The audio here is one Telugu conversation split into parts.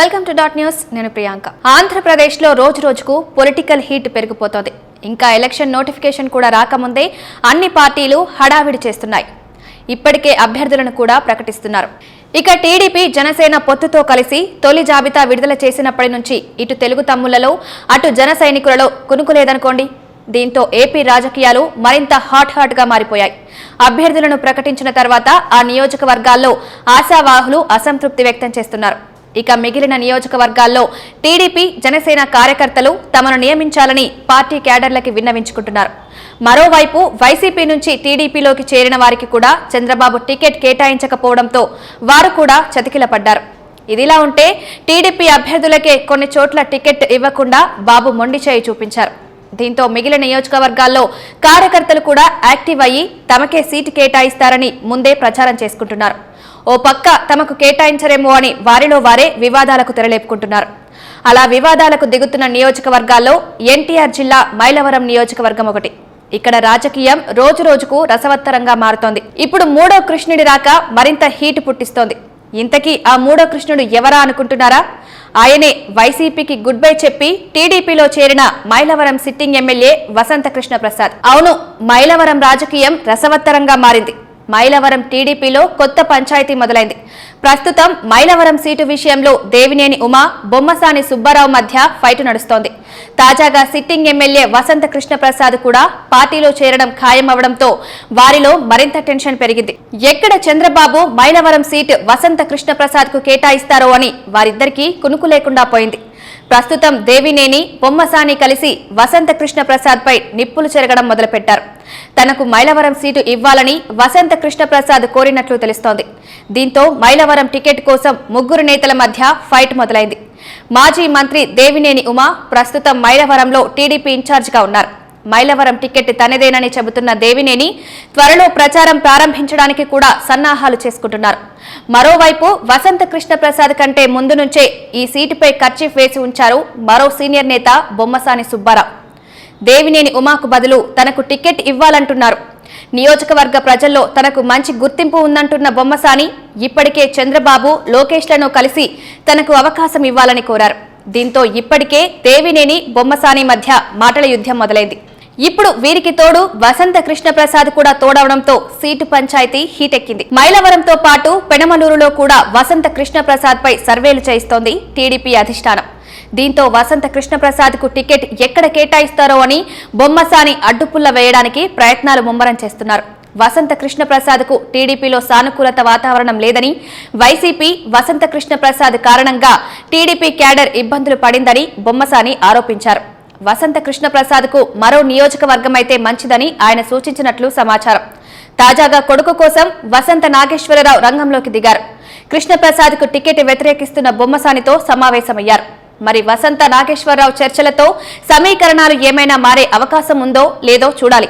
వెల్కమ్ టు డాట్ న్యూస్ నేను ప్రియాంక. ఆంధ్రప్రదేశ్లో రోజు రోజుకు పొలిటికల్ హీట్ పెరిగిపోతోంది. ఇంకా ఎలక్షన్ నోటిఫికేషన్ కూడా రాకముందే అన్ని పార్టీలు హడావిడి చేస్తున్నాయి. ఇప్పటికే అభ్యర్థులను కూడా ప్రకటిస్తున్నారు. ఇక టీడీపీ జనసేన పొత్తుతో కలిసి తొలి జాబితా విడుదల చేసినప్పటి నుంచి ఇటు తెలుగు తమ్ముళ్ళలో అటు జన సైనికులలో కునుకులేదనుకోండి. దీంతో ఏపీ రాజకీయాలు మరింత హాట్ హాట్గా మారిపోయాయి. అభ్యర్థులను ప్రకటించిన తర్వాత ఆ నియోజకవర్గాల్లో ఆశావాహులు అసంతృప్తి వ్యక్తం చేస్తున్నారు. ఇక మిగిలిన నియోజకవర్గాల్లో టీడీపీ జనసేన కార్యకర్తలు తమను నియమించాలని పార్టీ క్యాడర్లకి విన్నవించుకుంటున్నారు. మరోవైపు వైసీపీ నుంచి టీడీపీలోకి చేరిన వారికి కూడా చంద్రబాబు టికెట్ కేటాయించకపోవడంతో వారు కూడా చతికిలపడ్డారు. ఇదిలా ఉంటే టీడీపీ అభ్యర్థులకే కొన్ని చోట్ల టికెట్ ఇవ్వకుండా బాబు మొండి చేయి చూపించారు. దీంతో మిగిలిన నియోజకవర్గాల్లో కార్యకర్తలు కూడా యాక్టివ్ అయ్యి తమకే సీటు కేటాయిస్తారని ముందే ప్రచారం చేసుకుంటున్నారు. ఓ పక్క తమకు కేటాయించరేమో అని వారిలో వారే వివాదాలకు తెరలేపుకుంటున్నారు. అలా వివాదాలకు దిగుతున్న నియోజకవర్గాల్లో ఎన్టీఆర్ జిల్లా మైలవరం నియోజకవర్గం ఒకటి. ఇక్కడ రాజకీయం రోజు రోజుకు రసవత్తరంగా మారుతోంది. ఇప్పుడు మూడో కృష్ణుడి రాక మరింత హీట్ పుట్టిస్తోంది. ఇంతకీ ఆ మూడో కృష్ణుడు ఎవరా అనుకుంటున్నారా? ఆయనే వైసీపీకి గుడ్ బై చెప్పి టీడీపీలో చేరిన మైలవరం సిట్టింగ్ ఎమ్మెల్యే వసంత కృష్ణ ప్రసాద్ అవును మైలవరం రాజకీయం రసవత్తరంగా మారింది. మైలవరం టీడీపీలో కొత్త పంచాయతీ మొదలైంది. ప్రస్తుతం మైలవరం సీటు విషయంలో దేవినేని ఉమా బొమ్మసాని సుబ్బారావు మధ్య ఫైట్ నడుస్తోంది. తాజాగా సిట్టింగ్ ఎమ్మెల్యే వసంత కృష్ణ ప్రసాద్ కూడా పార్టీలో చేరడం ఖాయమవడంతో వారిలో మరింత టెన్షన్ పెరిగింది. ఎక్కడ చంద్రబాబు మైలవరం సీటు వసంత కృష్ణ ప్రసాద్కు కేటాయిస్తారో అని వారిద్దరికీ కునుకు లేకుండా పోయింది. ప్రస్తుతం దేవినేని బొమ్మసాని కలిసి వసంత కృష్ణ ప్రసాద్ పై నిప్పులు చెరగడం మొదలుపెట్టారు. తనకు మైలవరం సీటు ఇవ్వాలని వసంత కృష్ణప్రసాద్ కోరినట్లు తెలుస్తోంది. దీంతో మైలవరం టికెట్ కోసం ముగ్గురు నేతల మధ్య ఫైట్ మొదలైంది. మాజీ మంత్రి దేవినేని ఉమా ప్రస్తుతం మైలవరంలో టీడీపీ ఇన్ఛార్జిగా ఉన్నారు. మైలవరం టికెట్ తనదేనని చెబుతున్న దేవినేని త్వరలో ప్రచారం ప్రారంభించడానికి కూడా సన్నాహాలు చేసుకుంటున్నారు. మరోవైపు వసంత కృష్ణప్రసాద్ కంటే ముందు నుంచే ఈ సీటుపై ఖర్చీఫ్ వేసి ఉంచారు మరో సీనియర్ నేత బొమ్మసాని సుబ్బారావు. దేవినేని ఉమాకు బదులు తనకు టికెట్ ఇవ్వాలంటున్నారు. నియోజకవర్గ ప్రజల్లో తనకు మంచి గుర్తింపు ఉందంటున్న బొమ్మసాని ఇప్పటికే చంద్రబాబు లోకేష్లను కలిసి తనకు అవకాశం ఇవ్వాలని కోరారు. దీంతో ఇప్పటికే దేవినేని బొమ్మసాని మధ్య మాటల యుద్ధం మొదలైంది. ఇప్పుడు వీరికి తోడు వసంత కృష్ణప్రసాద్ కూడా తోడవడంతో సీటు పంచాయతీ హీటెక్కింది. మైలవరంతో పాటు పెనమలూరులో కూడా వసంత కృష్ణప్రసాద్ పై సర్వేలు చేయిస్తోంది టీడీపీ అధిష్టానం. దీంతో వసంత కృష్ణప్రసాద్కు టికెట్ ఎక్కడ కేటాయిస్తారో అని బొమ్మసాని అడ్డుపుల్ల వేయడానికి ప్రయత్నాలు ముమ్మరం చేస్తున్నారు. వసంత కృష్ణప్రసాద్కు టీడీపీలో సానుకూలత వాతావరణం లేదని వైసీపీ వసంత కృష్ణప్రసాద్ కారణంగా టీడీపీ క్యాడర్ ఇబ్బందులు పడిందని బొమ్మసాని ఆరోపించారు. వసంత కృష్ణప్రసాద్కు మరో నియోజకవర్గం అయితే మంచిదని ఆయన సూచించినట్లు సమాచారం. తాజాగా కొడుకు కోసం వసంత నాగేశ్వరరావు రంగంలోకి దిగారు. కృష్ణప్రసాద్కు టికెట్ వ్యతిరేకిస్తున్న బొమ్మసానితో సమావేశమయ్యారు. మరి వసంత నాగేశ్వరరావు చర్చలతో సమీకరణాలు ఏమైనా మారే అవకాశం ఉందో లేదో చూడాలి.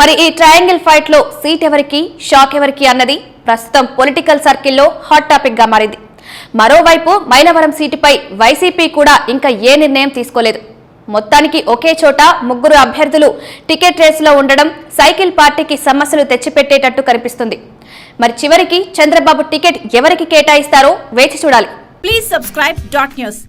మరి ఈ ట్రయాంగిల్ ఫైట్లో సీట్ ఎవరికి షాక్ ఎవరికి అన్నది ప్రస్తుతం పొలిటికల్ సర్కిల్లో హాట్ టాపిక్గా మారింది. మరోవైపు మైలవరం సీటుపై వైసీపీ కూడా ఇంకా ఏ నిర్ణయం తీసుకోలేదు. మొత్తానికి ఒకే చోట ముగ్గురు అభ్యర్థులు టికెట్ రేసులో ఉండడం సైకిల్ పార్టీకి సమస్యలు తెచ్చిపెట్టేటట్టు కనిపిస్తుంది. మరి చివరికి చంద్రబాబు టికెట్ ఎవరికి కేటాయిస్తారో వేచి చూడాలి. Please subscribe dot news